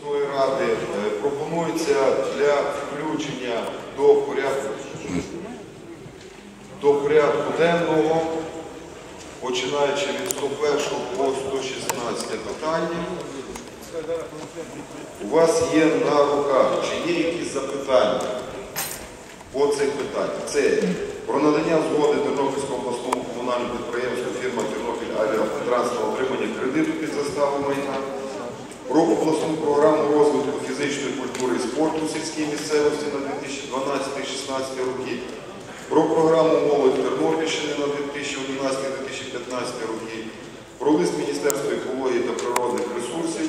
обласної ради е, пропонується для включення до порядку, до порядку денного, починаючи від 101 по 116 питання. У вас є на руках, чи є якісь запитання по цих питаннях? Це про надання згоди Тернопільському обласному комунальному підприємству фірма Тернопіль Авіатранс на отримання кредиту під заставу майна, про обласну програму розвитку фізичної культури і спорту в сільській місцевості на 2012-2016 роки, про програму молодь Тернопільщини на 2011-2015 роки, про лист Міністерства екології та природних ресурсів,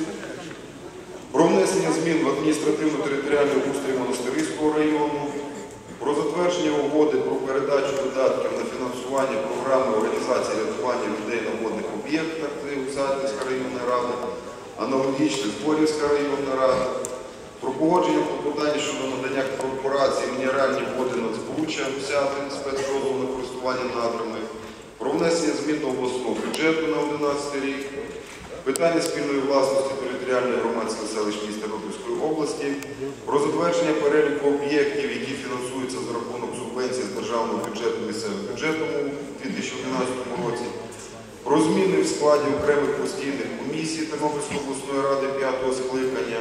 про внесення змін в адміністративно-територіальний устрій Монастирського району, про затвердження угоди про передачу видатків на фінансування програми організації рятування людей на водних об'єктах це Сальницька районна рада, аналогічно Зборівська районна рада, про погодження клопотання щодо надання корпорації мінеральні води Нацбуча, Сятин, спецдозволу на користування надрами, про внесення змін до обласного бюджету на 2011 рік, питання спільної власності територіальної громадських селищ міста Тернопільської області, про затвердження переліку об'єктів, які фінансуються за рахунок субвенцій з державного бюджету місцевим бюджетом у 2011 році, про зміни в складі окремих постійних комісій Тернопільської обласної ради 5-го скликання,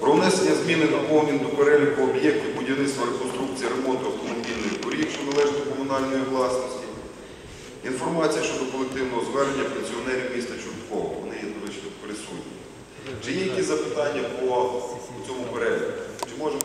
про внесення зміни доповнень до переліку об'єктів будівництва, реконструкції, ремонту автомобільних доріг, що належать до комунальної власності. Інформація щодо колективного звернення пенсіонерів міста Чорткова. Вони є, до речі, присутні. Чи є якісь запитання по цьому переліку? Чи може